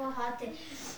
багатий.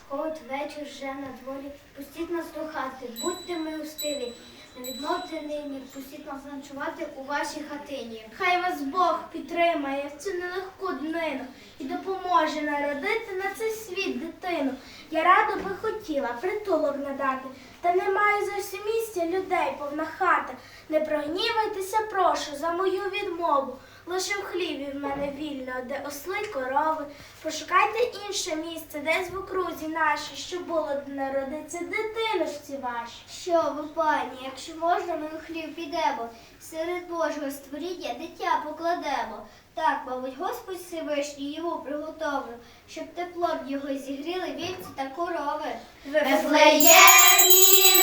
Холод вечір вже на дворі. Пустіть нас до хати, будьте милостиві. Не відмовте нині, пустіть нас ночувати у вашій хатині. Хай вас Бог підтримає в цю нелегку днину і допоможе народити на цей світ дитину. Я радо би хотіла притулок надати, та немає зовсім місця людей повна хата. Не прогнівайтеся, прошу, за мою відмову. Лише в хліві в мене вільно, де осли корови. Пошукайте інше місце, десь в окрузі нашій, щоб було де народиться дитиночці ваші. Що ви, пані, якщо можна, ми у хлів підемо. Серед Божого створіння дитя покладемо. Так, мабуть, Господь Всевишній йому приготовив, щоб теплом його зігріли вівці та корови. Вифлеємі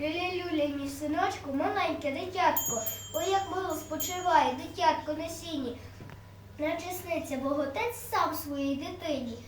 люля-люля, мій синочку, маленьке дитятко. Ой, як мило спочиває дитятко на сіні. Наче сниться Бог Отець сам своїй дитині.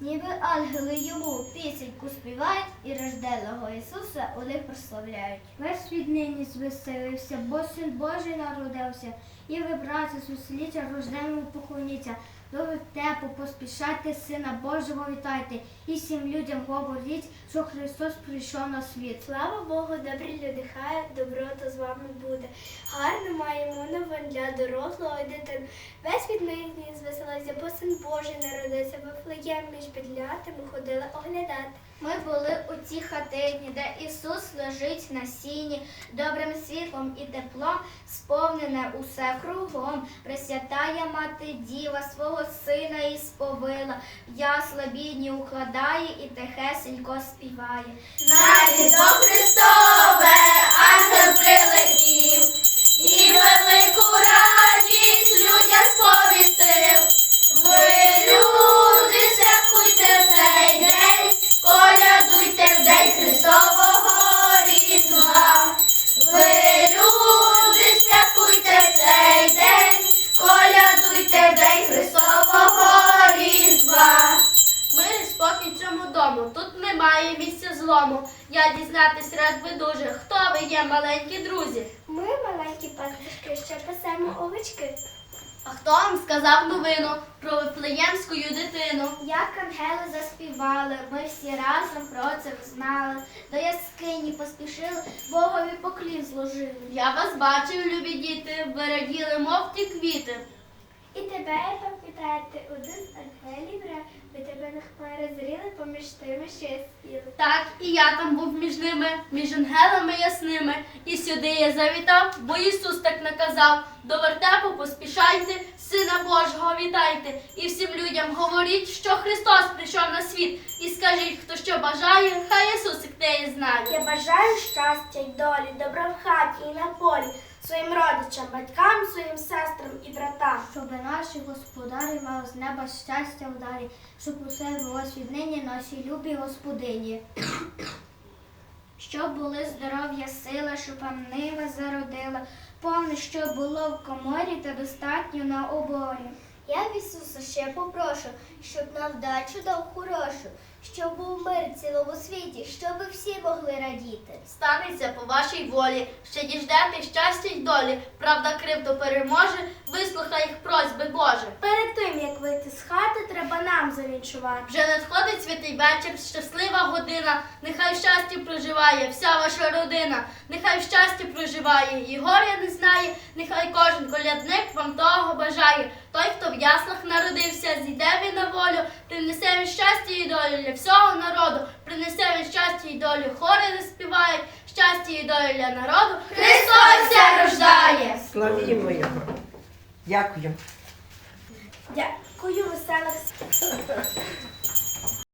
Ніби ангели йому пісеньку співають і рожденого Ісуса них прославляють. Весь світ нині звеселився, бо син Божий народився, і ви, братці, сусліття рожденому поклоніться. До вертепу поспішайте, сина Божого вітайте, і всім людям говоріть, що Христос прийшов на світ. Слава Богу, добрі люди, хай доброта з вами буде. Гарно маємо новин для дорослого і дитин. Весь світ нині звеселився, бо син Божий народився, Вифлеєм між підлятами ходили оглядати. Ми були у цій хатині, де Ісус лежить на сіні, добрим світлом і теплом сповнене усе кругом. Пресвятая мати діва свого сина і сповила, ясла бідні укладає і тихесенько співає. Навіть до Христове злому. Я дізнатись рад би дуже, хто ви є, маленькі друзі. Ми, маленькі пастушки, ще пасемо овечки. А хто вам сказав новину про вифлеємську дитину? Як ангели заспівали, ми всі разом про це взнали. До яскині поспішили, Богові поклін зложили. Я вас бачив, любі діти, ви раділи, мов ті квіти. І тебе, пам'ятаєте, один з ангелів ви тебе на хмари зріли поміж тими, що я спіли. Так, і я там був між ними, між ангелами ясними. І сюди я завітав, бо Ісус так наказав. До вертепу поспішайте, Сина Божого вітайте. І всім людям говоріть, що Христос прийшов на світ. І скажіть, хто що бажає, хай Ісусик теє знає. Я бажаю щастя й долі, добра в хаті і на полі, своїм родичам, батькам, своїм сестрам і братам. Щоб наші господарі мали з неба щастя вдарі, щоб усе було нині нашій любій господині. Щоб були здоров'я, сила, щоб памнива зародила, повне, що було в коморі та достатньо на оборі. Я в Ісуса ще попрошу, щоб нам вдачу дав хорошу, щоб був мир в цілому світі, щоб всі могли радіти. Станеться по вашій волі, ще діждете щастя й долі. Правда, кривду переможе, вислухай їх просьби Боже. Перед тим, як вийти з хати, треба нам завінчувати. Вже надходить святий вечір, щаслива година. Нехай в щасті проживає вся ваша родина. Нехай в щасті проживає і горя не знає. Нехай кожен колядник вам того бажає. Той, хто в яслах народився, зійде він на волю, принесе він щастя і долю для всього народу, принесе він щастя і долю, хори співають, щастя і долю для народу. Христос рождає! Славімо його. Дякую. Дякую, веселих